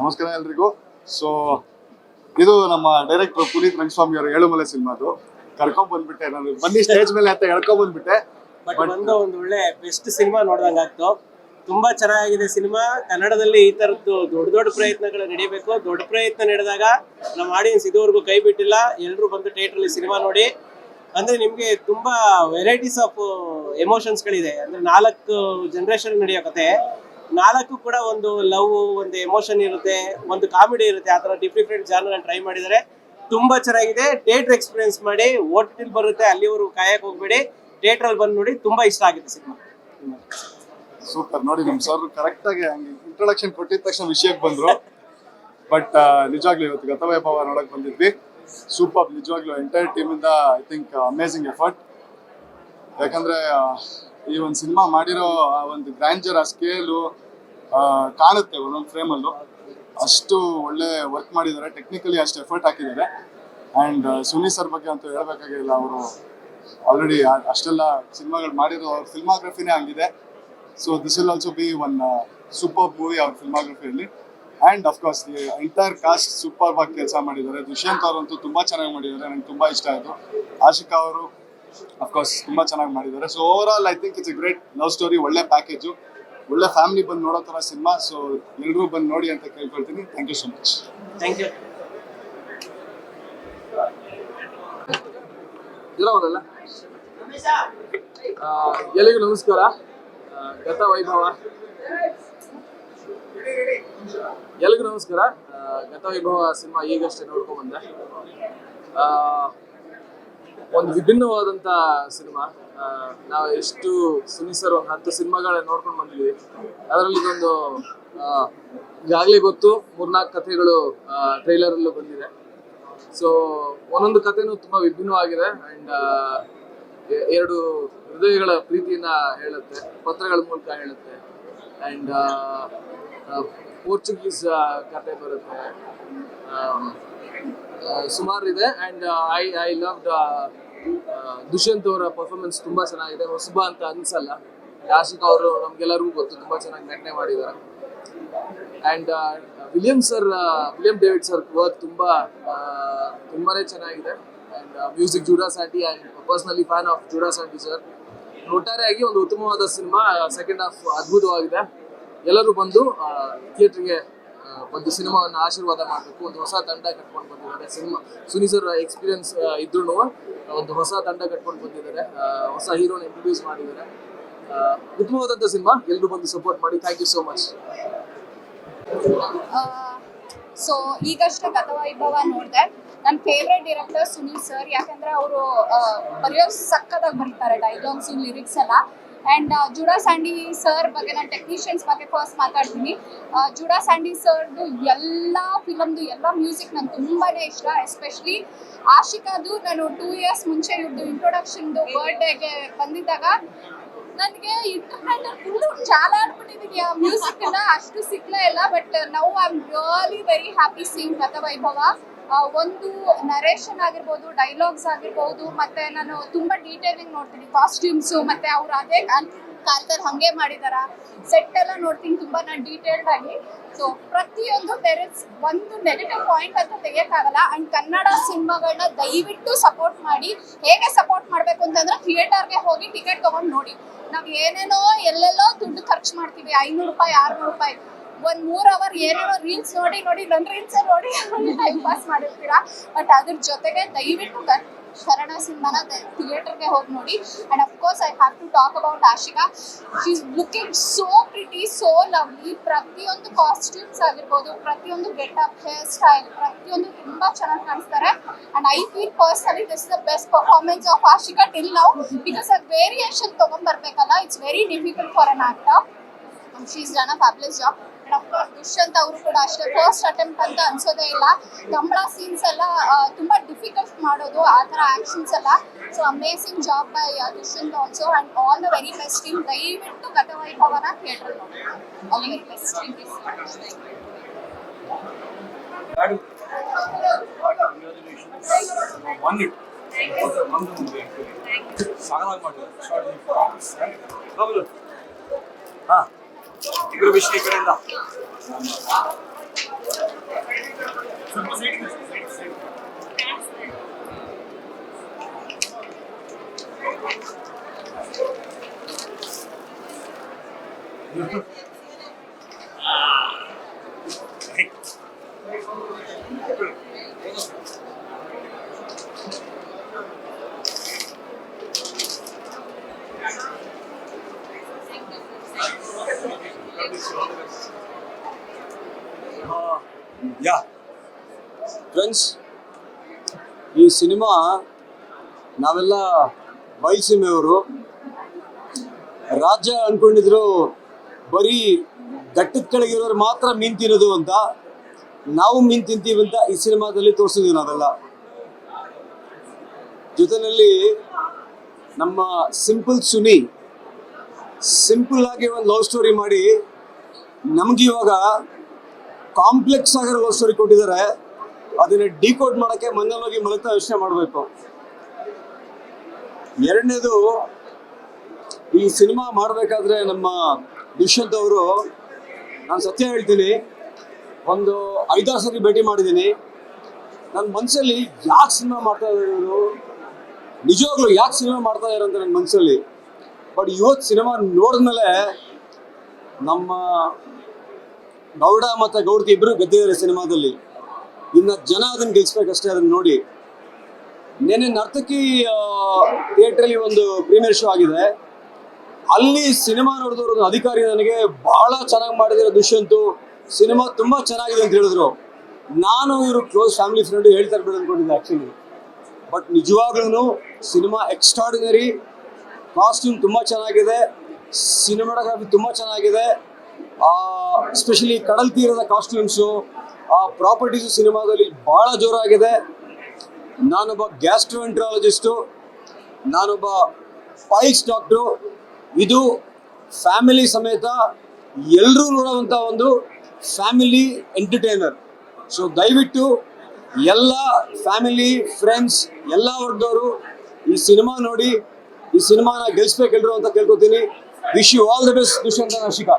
ನಮಸ್ಕಾರ ಎಲ್ರಿಗೂ. ಸೊ ಇದು ನಮ್ಮ ಡೈರೆಕ್ಟರ್ ಪುನೀತ್ ರಂಗಸ್ವಾಮಿ ಅವರ ಏಳುಮಲೆ ಸಿನಿಮಾದು. ಕರ್ಕೊಂಡ್ ಬಂದ್ಬಿಟ್ಟೆ ನಾನು. ಬನ್ನಿ ಸ್ಟೇಜ್ ಮೇಲೆ ಅಂತ ಎಳ್ಕೊಂಡ್ ಬಂದ್ಬಿಟ್ಟೆ. ಬಟ್ ಒಂದು ಒಂದು ಒಳ್ಳೆ ಬೆಸ್ಟ್ ಸಿನಿಮಾ ನೋಡ್ದಂಗಾಗ್ತು. ತುಂಬಾ ಚೆನ್ನಾಗಿದೆ ಸಿನಿಮಾ. ಕನ್ನಡದಲ್ಲಿ ಈ ತರದ್ದು ದೊಡ್ಡ ದೊಡ್ಡ ಪ್ರಯತ್ನಗಳು ನಡೀಬೇಕು. ದೊಡ್ಡ ಪ್ರಯತ್ನ ನಡೆದಾಗ ನಮ್ಮ ಆಡಿಯನ್ಸ್ ಇದುವರೆಗೂ ಕೈ ಬಿಟ್ಟಿಲ್ಲ. ಎಲ್ಲರೂ ಬಂದು ಥಿಯೇಟರ್ ಅಲ್ಲಿ ಸಿನಿಮಾ ನೋಡಿ. ಅಂದ್ರೆ ನಿಮ್ಗೆ ತುಂಬಾ ವೆರೈಟೀಸ್ ಆಫ್ ಎಮೋಷನ್ಸ್ ಗಳಿದೆ. ಅಂದ್ರೆ ನಾಲ್ಕು ಜನರೇಷನ್ ನಡೆಯೋ ಕತೆ. ನಾಲ್ಕು ಕೂಡ ಒಂದು ಲವ್, ಒಂದು ಎಮೋಷನ್ ಇರುತ್ತೆ, ಒಂದು ಕಾಮಿಡಿ ಇರುತ್ತೆ, ಆ ಥರ ಡಿಫ್ರೆಂಟ್ ಜಾನರ್ ಟ್ರೈ ಮಾಡಿದ್ದಾರೆ. ತುಂಬಾ ಚೆನ್ನಾಗಿದೆ. ಥಿಯೇಟರ್ ಎಕ್ಸ್ಪೀರಿಯನ್ಸ್ ಮಾಡಿ ಓ ಬರುತ್ತೆ ಅಲ್ಲಿವರು ಕಾಯಕ್ಕೆ ಹೋಗ್ಬೇಡಿ. ಥಿಯೇಟರ್ ಅಲ್ಲಿ ಬಂದು ನೋಡಿ ತುಂಬಾ ಇಷ್ಟ ಆಗಿದೆ ಸಿನಿಮಾ. ಸೂಪರ್ ನೋಡಿ ನಮ್ಮ ಸರ್ ಕರೆಕ್ಟ್ ಆಗಿ ಇಂಟ್ರೊಡಕ್ಷನ್ ಕೊಟ್ಟಿದ ತಕ್ಷಣ ವಿಷಯಕ್ಕೆ ಬಂದ್ರು. ಬಟ್ ನಿಜವಾಗ್ಲೂ ಇವತ್ತು ಗತವೈಭವ ನೋಡಕ್ ಬಂದಿದ್ವಿ. ಸೂಪರ್ ನಿಜವಾಗ್ಲೂ ಎಂಟೈರ್ ಟೀಮ್ ಇಂದ ಐ ಥಿಂಕ್ ಅಮೇಸಿಂಗ್ ಎಫರ್ಟ್ ಯಾಕಂದ್ರೆ ಈ ಒಂದು ಸಿನಿಮಾ ಮಾಡಿರೋ ಆ ಒಂದು ಗ್ರ್ಯಾಂಜರ್ ಆ ಸ್ಕೇಲು ಕಾಣುತ್ತೆ ಒಂದೊಂದು ಫ್ರೇಮಲ್ಲೂ. ಅಷ್ಟು ಒಳ್ಳೆ ವರ್ಕ್ ಮಾಡಿದ್ದಾರೆ. ಟೆಕ್ನಿಕಲಿ ಅಷ್ಟು ಎಫರ್ಟ್ ಹಾಕಿದ್ದಾರೆ. ಆ್ಯಂಡ್ ಸುನಿ ಸರ್ ಬಗ್ಗೆ ಅಂತೂ ಹೇಳ್ಬೇಕಾಗಿಲ್ಲ, ಅವರು ಆಲ್ರೆಡಿ ಅಷ್ಟೆಲ್ಲ ಸಿನಿಮಾಗಳು ಮಾಡಿರೋ ಅವ್ರ ಫಿಲ್ಮಾಗ್ರಫಿನೇ ಆಗಿದೆ so this will also be one super movie ಅವ್ರ ಫಿಲ್ಮಾಗ್ರಫಿಯಲ್ಲಿ and of course the entire cast super ಆಗಿ ಕೆಲಸ ಮಾಡಿದ್ದಾರೆ. ದುಷ್ಯಂತ್ ಅವರಂತೂ ತುಂಬ ಚೆನ್ನಾಗಿ ಮಾಡಿದ್ದಾರೆ. ನಂಗೆ ತುಂಬ ಇಷ್ಟ ಆಯಿತು. ಆಶಿಕಾ ಅವರು ಅಫ್ಕೋರ್ಸ್ ತುಂಬ ಚೆನ್ನಾಗಿ ಮಾಡಿದ್ದಾರೆ. So overall I think it's a great love story ಒಳ್ಳೆ ಪ್ಯಾಕೇಜು ಒಳ್ಳೆ ಫ್ಯಾಮಿಲಿ ಬಂದು ನೋಡೋ ತರ ಸಿನಿಮಾ ಸೊ ಎಲ್ಲರೂ ಬಂದು ನೋಡಿ ಅಂತ ಕೇಳ್ಕೊಳ್ತೀನಿ. Thank you so much thank you ಎಲ್ಲಿಗೂ ನಮಸ್ಕಾರ. ಗತ ವೈಭವ. ಎಲ್ಲಿಗೂ ನಮಸ್ಕಾರ. ಗತ ವೈಭವ ಸಿನಿಮಾ ಈಗಷ್ಟೇ ನೋಡ್ಕೊಂಡ್ ಬಂದೆ. ಆ, ಒಂದು ವಿಭಿನ್ನವಾದಂತ ಸಿನಿಮಾ. ನಾವು ಎಷ್ಟು ಸುನಿ ಸರ್ ಒಂದು ಹತ್ತು ಸಿನಿಮಾಗಳನ್ನ ನೋಡ್ಕೊಂಡು ಬಂದಿದ್ವಿ. ಅದರಲ್ಲಿ ಇದೊಂದು ಈಗಾಗಲೇ ಗೊತ್ತು, ಮೂರ್ನಾಲ್ಕು ಕಥೆಗಳು ಟ್ರೈಲರ್ ಅಲ್ಲೂ ಬಂದಿದೆ. ಸೊ ಒಂದೊಂದು ಕಥೆನೂ ತುಂಬಾ ವಿಭಿನ್ನವಾಗಿದೆ ಅಂಡ್ ಎರಡು ಹೃದಯಗಳ ಪ್ರೀತಿಯನ್ನ ಹೇಳುತ್ತೆ, ಪತ್ರಗಳ ಮೂಲಕ ಹೇಳುತ್ತೆ ಅಂಡ್ ಪೋರ್ಚುಗೀಸ್ ಕತೆ ಬರುತ್ತೆ. ಸುಮಾರು ಇದೆ and I I love Dushyant ಅವರ ಪರ್ಫಾರ್ಮೆನ್ಸ್ ತುಂಬಾ ಚೆನ್ನಾಗಿದೆ. ಹೊಸಬ ಅಂತ ಅನ್ಸಲ್ಲ. ಆಶಿಕ್ ಅವರು ನಮ್ಗೆಲ್ಲರಿಗೂ ಗೊತ್ತು ತುಂಬಾ ಚೆನ್ನಾಗಿ ನಟನೆ ಮಾಡಿದ್ದಾರೆ. And William sir William David sir work ತುಂಬಾ ಆ, ತುಂಬಾನೇ ಚೆನ್ನಾಗಿದೆ. And music Judah Sandy and personally fan of Judah Sandy sir ಒಟ್ಟಾರೆಯಾಗಿ ಒಂದು ಉತ್ತಮವಾದ ಸಿನಿಮಾ ಸೆಕೆಂಡ್ ಹಾಫ್ ಅದ್ಭುತವಾಗಿದೆ. ಎಲ್ಲರೂ ಬಂದು ಥಿಯೇಟ್ರಿಗೆ ಒಂದು ಸಿನಿಮಾವನ್ನು ಆಶೀರ್ವಾದ ಮಾಡಬೇಕು, ಒಂದು ಹೊಸ ತಂಡ ಕಟ್ಕೊಂಡು ಬಂದಿದ್ದಾರೆ. ಸಿನಿಮಾ ಸುನಿ ಸರ್ ಎಕ್ಸ್ಪೀರಿಯನ್ಸ್ ಇದ್ರೂ ಒಂದು ಹೊಸ ತಂಡ ಕಟ್ಕೊಂಡು ಬಂದಿದ್ದಾರೆ. ಹೊಸ ಹೀರೋನ ಇಂಟ್ರೊಡ್ಯೂಸ್ ಮಾಡಿದ್ದಾರೆ. ಉತ್ತಮವಾದಂಥ ಸಿನಿಮಾ ಎಲ್ಲರೂ ಬಂದು ಸಪೋರ್ಟ್ ಮಾಡಿ. Thank you so much so ಈಗಷ್ಟೇ ಗತವೈಭವ ನೋಡಿದೆ. ನನ್ನ ಫೇವ್ರೆಟ್ ಡೈರೆಕ್ಟರ್ ಸುನೀಲ್ ಸರ್ ಯಾಕಂದ್ರೆ ಅವರು ಬರೆಯೋ ಸಕ್ಕದಾಗಿ ಬರೀತಾರೆ ಡೈಲಾಗ್ಸ್ ಲಿರಿಕ್ಸ್ ಎಲ್ಲ. ಆ್ಯಂಡ್ ಜುಡಾ ಸ್ಯಾಂಡಿ ಸರ್ ಬಗ್ಗೆ ನಾನು ಟೆಕ್ನಿಷಿಯನ್ಸ್ ಬಗ್ಗೆ ಫಸ್ಟ್ ಮಾತಾಡ್ತೀನಿ. ಜುಡಾ ಸ್ಯಾಂಡಿ ಸರ್ದು ಎಲ್ಲ ಫಿಲಮ್ದು ಎಲ್ಲ ಮ್ಯೂಸಿಕ್ ನಂಗೆ ತುಂಬಾ ಇಷ್ಟ. ಎಸ್ಪೆಷಲಿ ಆಶಿಕಾದು ನಾನು ಟೂ ಇಯರ್ಸ್ ಮುಂಚೆ ಇವ್ರದ್ದು ಇಂಟ್ರೊಡಕ್ಷನ್ದು ಬರ್ಡೇಗೆ ಬಂದಿದ್ದಾಗ ನನಗೆ ಇಂಟರ್ನೆಟ್ ಫುಲ್ಲು ಜಾಲಾಡ್ಬಿಟ್ಟಿದ್ದೀನಿ ಆ ಮ್ಯೂಸಿಕ್ ಅಷ್ಟು ಸಿಗ್ಲೇ ಇಲ್ಲ but now I am really very happy sing ಅಥವಾ ಆ, ಒಂದು ನರೇಷನ್ ಆಗಿರ್ಬೋದು ಡೈಲಾಗ್ಸ್ ಆಗಿರ್ಬೋದು, ಮತ್ತೆ ನಾನು ತುಂಬಾ ಡೀಟೇಲಿಂಗ್ ನೋಡ್ತೀನಿ. ಕಾಸ್ಟ್ಯೂಮ್ಸ್ ಮತ್ತೆ ಅವ್ರು ಅದೇ ಕಾಲ್- ಕಾಲದಲ್ಲಿ ಹಂಗೆ ಮಾಡಿದಾರ. ಸೆಟ್ ಎಲ್ಲ ನೋಡ್ತೀನಿ, ತುಂಬಾ ನಾನು ಡೀಟೇಲ್ಡ್ ಆಗಿ. ಸೊ ಪ್ರತಿಯೊಂದು ಟೆರೆಸ್ ಒಂದು ನೆಗೆಟಿವ್ ಪಾಯಿಂಟ್ ಅಂತ ತೆಗಿಯಕ್ಕಾಗಲ್ಲ. ಅಂಡ್ ಕನ್ನಡ ಸಿನಿಮಾಗಳನ್ನ ದಯವಿಟ್ಟು ಸಪೋರ್ಟ್ ಮಾಡಿ. ಹೇಗೆ ಸಪೋರ್ಟ್ ಮಾಡಬೇಕು ಅಂತಂದ್ರೆ ಥಿಯೇಟರ್ಗೆ ಹೋಗಿ ಟಿಕೆಟ್ ತಗೊಂಡು ನೋಡಿ. ನಾವು ಏನೇನೋ ಎಲ್ಲೆಲ್ಲೋ ದುಡ್ಡು ಖರ್ಚು ಮಾಡ್ತೀವಿ. ಐನೂರು ರೂಪಾಯಿ, ಆರ್ನೂರು ರೂಪಾಯಿ. ಒಂದ್ ಮೂರ್ ಅವರ್ ಏನೇನೋ ರೀಲ್ಸ್ ನೋಡಿ ನೋಡಿ ನನ್ನ ರೀಲ್ಸ್ ನೋಡಿ ಟೈಮ್ ಪಾಸ್ ಮಾಡಿರ್ತೀರಾ? ಬಟ್ ಅದ್ರ ಜೊತೆಗೆ ದಯವಿಟ್ಟು ಶರಣ ಸಿನಿಮಾನ ಥಿಯೇಟರ್ಗೆ ಹೋಗಿ ನೋಡಿ. And of course I have to talk about Ashika. She looking so pretty so lovely ಪ್ರತಿಯೊಂದು ಕಾಸ್ಟ್ಯೂಮ್ಸ್ ಆಗಿರ್ಬೋದು, ಪ್ರತಿಯೊಂದು ಗೆಟಪ್ ಹೇರ್ ಸ್ಟೈಲ್ ಪ್ರತಿಯೊಂದು ತುಂಬಾ ಚೆನ್ನಾಗಿ ಕಾಣಿಸ್ತಾರೆ. And I feel personally this the best performance of Ashika till now because ಅದು variation ತೊಗೊಂಡ್ಬರ್ಬೇಕಲ್ಲ it's very difficult for an actor she's done a fabulous job and of course Dushyant ಅವರು ಕೂಡ ಅಷ್ಟೇ. First attempt ಅಂತ ಅನ್ಸೋದೇ ಇಲ್ಲ. Kambala scenes ಎಲ್ಲ ತುಂಬ difficult ಮಾಡೋದು ಆ ಥರ ಆಕ್ಷನ್ಸ್ ಎಲ್ಲ. So amazing job by Dushyant also and all the very best team ದಯವಿಟ್ಟು ಗತವೈಭವನ ಥಿಯೇಟರ್ ನೋಡಿ ಆಲ್ ವೆರಿ ಬೆಸ್ಟ್ ಒಂದು ಒಂದು ಮುಂದೆ ಸಾಗವಾಗಿ ಮಾಡಿದ್ರು ಹೌದು ಹಾ ಇಬ್ಬರು ವಿಷಯ ಈ ಕಡೆಯಿಂದ ಯಾ ಫ್ರೆಂಡ್ಸ್ ಈ ಸಿನಿಮಾ ನಾವೆಲ್ಲ ಬಯಲುಸೀಮೆಯವರು ರಾಜ್ಯ ಅನ್ಕೊಂಡಿದ್ರು ಬರೀ ಘಟ್ಟದ ಕೆಳಗಿರೋರು ಮಾತ್ರ ಮೀನು ತಿನ್ನೋದು ಅಂತ. ನಾವು ಮೀನ್ ತಿಂತೀವಿ ಅಂತ ಈ ಸಿನಿಮಾದಲ್ಲಿ ತೋರಿಸಿದ್ವಿ ನಾವೆಲ್ಲ. ಜೊತೆಯಲ್ಲಿ ನಮ್ಮ ಸಿಂಪಲ್ ಸುನಿ, ಸಿಂಪಲ್ ಆಗಿ ಒಂದು ಲವ್ ಸ್ಟೋರಿ ಮಾಡಿ ನಮ್ಗೆ ಇವಾಗ ಕಾಂಪ್ಲೆಕ್ಸ್ ಆಗಿರೋ ಸ್ಟೋರಿ ಕೊಟ್ಟಿದ್ದಾರೆ. ಅದನ್ನ ಡಿಕೋಡ್ ಮಾಡಕ್ಕೆ ಮನೇಲಿ ಹೋಗಿ ಯೋಚನೆ ಮಾಡಬೇಕು. ಎರಡನೇದು, ಈ ಸಿನಿಮಾ ಮಾಡಬೇಕಾದ್ರೆ ನಮ್ಮ ದುಷ್ಯಂತ್ ಅವರು, ನಾನು ಸತ್ಯ ಹೇಳ್ತೀನಿ, ಒಂದು ಐದಾರು ಸರಿ ಭೇಟಿ ಮಾಡಿದ್ದೀನಿ. ನನ್ನ ಮನಸ್ಸಲ್ಲಿ ಯಾಕೆ ಸಿನಿಮಾ ಮಾಡ್ತಾ ಇದ್ದಾರೆ ಇವರು? ನಿಜವಾಗ್ಲೂ ಯಾಕೆ ಸಿನಿಮಾ ಮಾಡ್ತಾ ಇದ್ದಾರೆ ಅಂತ ನನ್ನ ಮನಸ್ಸಲ್ಲಿ ಬಟ್ ಇವತ್ತು ಸಿನಿಮಾ ನೋಡಿದ್ಮೇಲೆ ನಮ್ಮ ಗೌಡ ಮತ್ತು ಗೌಡ್ತಿ ಇಬ್ಬರು ಗೆದ್ದಿದ್ದಾರೆ ಸಿನಿಮಾದಲ್ಲಿ. ಇನ್ನು ಜನ ಅದನ್ನು ಗೆಲ್ಸ್ಬೇಕಷ್ಟೇ ಅದನ್ನ ನೋಡಿ. ನೆನ್ನೆ ನರ್ತಕಿ ಥಿಯೇಟ್ರಲ್ಲಿ ಒಂದು ಪ್ರೀಮಿಯರ್ ಶೋ ಆಗಿದೆ. ಅಲ್ಲಿ ಸಿನಿಮಾ ನೋಡಿದವರು ಅಧಿಕಾರಿ ನನಗೆ ಬಹಳ ಚೆನ್ನಾಗಿ ಮಾಡಿದಿರೋ ದುಷ್ಯಂತು ಸಿನಿಮಾ ತುಂಬ ಚೆನ್ನಾಗಿದೆ ಅಂತ ಹೇಳಿದ್ರು. ನಾನು ಇವರು ಕ್ಲೋಸ್ ಫ್ಯಾಮಿಲಿ ಫ್ರೆಂಡ್ ಹೇಳ್ತಾ ಇರ್ಬೇಕು ಅನ್ಕೊಂಡಿದ್ದೆ ಆ್ಯಕ್ಚುಲಿ ಬಟ್ ನಿಜವಾಗ್ಲೂ ಸಿನಿಮಾ ಎಕ್ಸ್ಟ್ರಾಡಿನರಿ ಕಾಸ್ಟ್ಯೂಮ್ ತುಂಬ ಚೆನ್ನಾಗಿದೆ. ಸಿನಿಮಾಟೋಗ್ರಫಿ ತುಂಬ ಚೆನ್ನಾಗಿದೆ. ಎಸ್ಪೆಷಲಿ ಕಡಲ್ ತೀರದ ಕಾಸ್ಟ್ಯೂಮ್ಸು ಆ ಪ್ರಾಪರ್ಟೀಸು ಸಿನಿಮಾದಲ್ಲಿ ಭಾಳ ಜೋರಾಗಿದೆ. ನಾನೊಬ್ಬ ಗ್ಯಾಸ್ಟ್ರೋಎಂಟ್ರಾಲಜಿಸ್ಟು ನಾನೊಬ್ಬ ಪೈಲ್ಸ್ ಡಾಕ್ಟ್ರು ಇದು ಫ್ಯಾಮಿಲಿ ಸಮೇತ ಎಲ್ಲರೂ ನೋಡುವಂಥ ಒಂದು ಫ್ಯಾಮಿಲಿ ಎಂಟರ್ಟೈನರ್ ಸೊ ದಯವಿಟ್ಟು ಎಲ್ಲ ಫ್ಯಾಮಿಲಿ ಫ್ರೆಂಡ್ಸ್ ಎಲ್ಲ ವರ್ಗದವರು ಈ ಸಿನಿಮಾ ನೋಡಿ, ಈ ಸಿನಿಮಾನ ಗೆಲ್ಸ್ಬೇಕೆಲ್ರು ಅಂತ ಕೇಳ್ಕೊತೀನಿ. Wish you all the best Dushyanth ನಾಶಿಕಾ